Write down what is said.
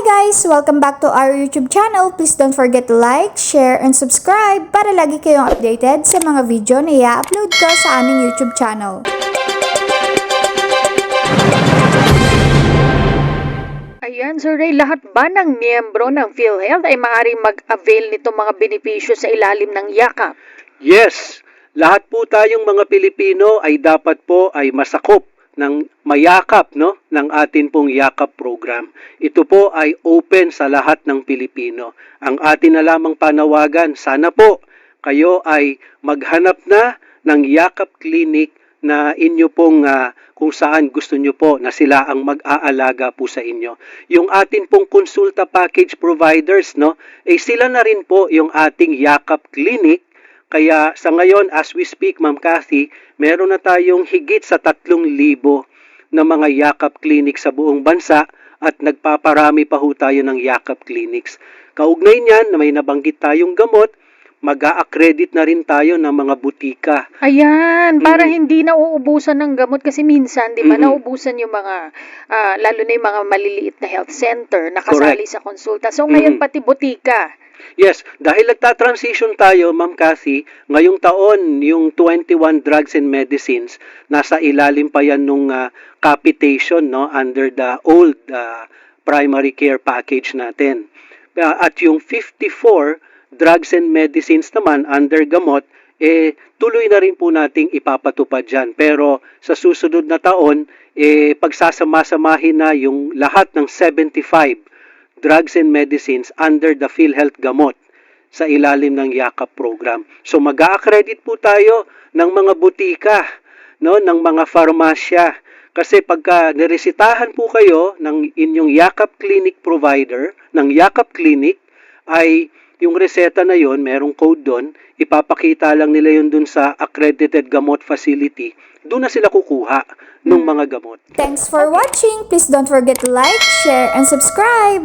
guys! Welcome back to our YouTube channel. Please don't forget to like, share, and subscribe para lagi kayong updated sa mga video na i-upload ko sa aming YouTube channel. Ayan, Sir Ray, lahat ba ng miyembro ng PhilHealth ay maaaring mag-avail nitong mga benepisyo sa ilalim ng yakap? Yes, lahat po tayong mga Pilipino ay dapat po ay masakop ng mayakap no ng atin pong yakap program. Ito po ay open sa lahat ng Pilipino. Ang atin na lamang panawagan, sana po kayo ay maghanap na ng yakap clinic na inyo pong ah, kung saan gusto nyo po na sila ang mag-aalaga po sa inyo. Yung atin pong konsulta package providers, no, eh sila na rin po yung ating yakap clinic kaya sa ngayon, as we speak, Ma'am Cathy, meron na tayong higit sa 3,000 na mga yakap clinic sa buong bansa at nagpaparami pa ho tayo ng yakap clinics. Kaugnay niyan na may nabanggit tayong gamot, mag accredit na rin tayo ng mga butika. Ayan, para hindi nauubusan ng gamot kasi minsan, di ba, Mhm. nauubusan yung mga, ah, lalo na yung mga maliliit na health center na kasali Correct. sa konsulta. So ngayon Mhm. pati butika. Yes, dahil nagta-transition tayo, Ma'am Cathy, ngayong taon, yung 21 drugs and medicines, nasa ilalim pa yan nung ah, capitation no, under the old ah, primary care package natin. Ah, at yung 54 drugs and medicines naman under gamot, eh, tuloy na rin po nating ipapatupad dyan. Pero sa susunod na taon, eh, pagsasama-samahin na yung lahat ng 75 drugs and medicines under the PhilHealth Gamot sa ilalim ng YAKAP program. So mag accredit po tayo ng mga butika, no, ng mga farmasya. Kasi pagka niresitahan po kayo ng inyong YAKAP clinic provider, ng YAKAP clinic, ay yung reseta na yon, merong code doon, ipapakita lang nila yun dun sa accredited gamot facility. Doon na sila kukuha ng mga gamot. Thanks for watching! Please don't forget to like, share, and subscribe!